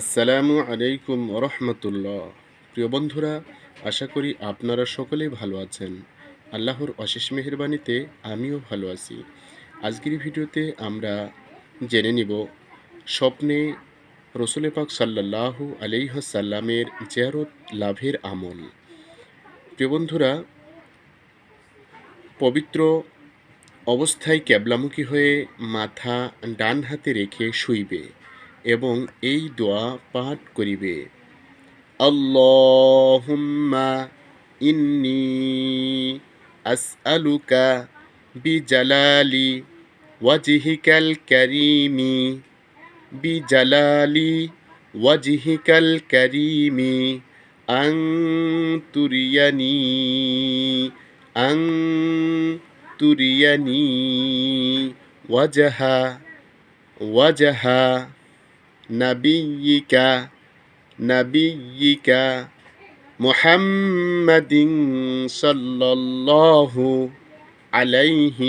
আসসালামু আলাইকুম রহমতুল্লাহ। প্রিয় বন্ধুরা, আশা করি আপনারা সকলেই ভালো আছেন। আল্লাহর অশেষ মেহরবানিতে আমিও ভালো আছি। আজকের ভিডিওতে আমরা জেনে নিব স্বপ্নে রসুল পাক সাল্লাহু আলাইহাসাল্লামের জিয়ারত লাভের আমল। প্রিয় বন্ধুরা, পবিত্র অবস্থায় ক্যাবলামুখী হয়ে মাথা ডান হাতে রেখে শুইবে। এবং এই দোয়া পাঠ করিবে। আল্লাহুম্মা ইন্নি আসআলুকা বিজালালি ওয়াজহিকাল কারীমি, বিজালালি ওয়াজহিকাল কারীমি আং তুরিয়ানি আং তুরিয়ানি, ওয়াজাহা ওয়াজাহা। نبيك نبيك محمد صلى الله عليه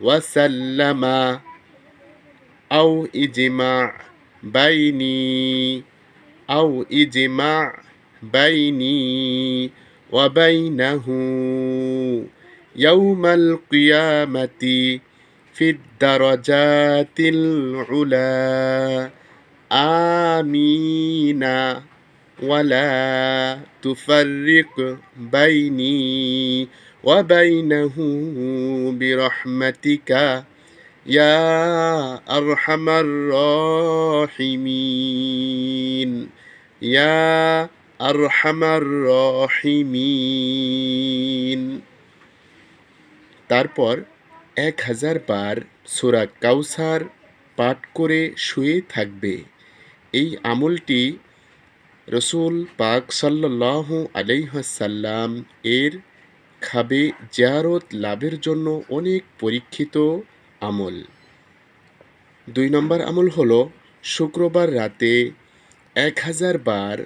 وسلم. أو إجماع بيني أو إجماع بيني وبينه يوم القيامة في الدرجات العلى آمين ولا تفرق بيني وبينه برحمتك يا أرحم الراحمين يا أرحم الراحمين তারপর এক হাজার বার সুরা কাউসার পাঠ করে শুয়ে থাকবে এই আমলটি রসুল পাক সাল্লাহ আলাইহাসাল্লাম এর খাবে জিয়ারত লাভের জন্য অনেক পরীক্ষিত আমল। দুই নম্বর আমল হল শুক্রবার রাতে এক হাজার বার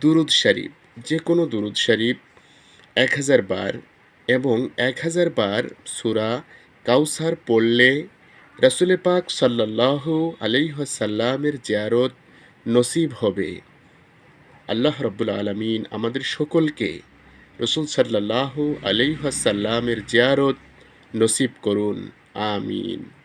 দুরুদ শরীফ যে কোনো দুরুদ শরীফ এক হাজার বার এবং এক হাজার বার সুরা কাউসার পড়লে রসুল পাক সাল্লাহ আলাইসাল্লামের জিয়ারত নসিব হবে। আল্লাহ রব্বুল আলমিন আমাদের সকলকে রসুল সাল্লাহ আলহাসাল্লামের জিয়ারত নসিব করুন। আমিন।